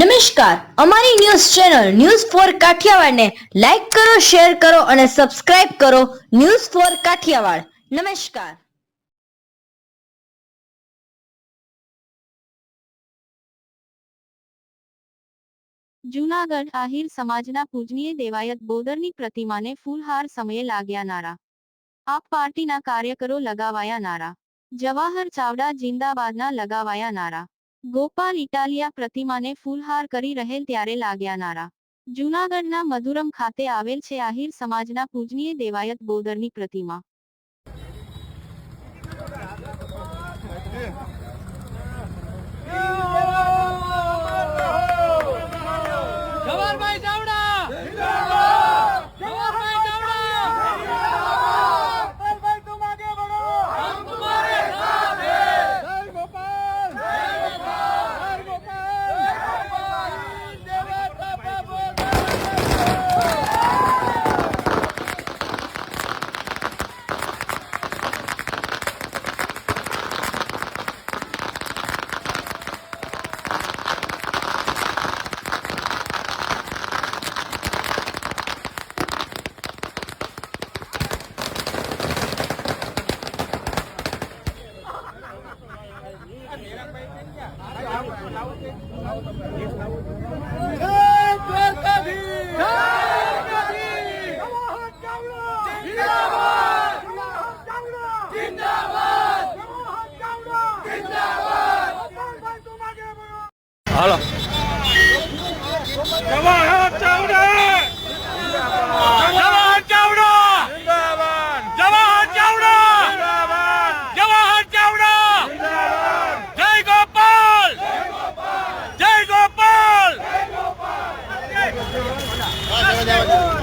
નમસ્કાર, અમારી news channel news for કાઠિયાવાડને લાઈક કરો, શેર કરો અને સબસ્ક્રાઇબ કરો ન્યૂઝ ફોર કાઠિયાવાડ. નમસ્કાર. જૂનાગઢ આહિર સમાજના પૂજનીય દેવાયત બોદરની પ્રતિમાને ફૂલહાર સમયે લાગ્યા નારા. આપ પાર્ટીના કાર્યકરો લગાવાયા નારા. જવાહર ચાવડા જિંદાબાદના લગાવાયા નારા. ગોપાલ ઇટાલિયા પ્રતિમાને ફૂલહાર કરી રહેલ ત્યારે લાગ્યા નારા જૂનાગઢના મધુરમ ખાતે આવેલ છે આહિર સમાજના પૂજનીય દેવાયત બોદરની પ્રતિમા. હાલો જવાહર ચાવડા જવાહર ચાવડા જવાહર ચાવડા જવાહર ચાવડા જય ગોપાલ જય ગોપાલ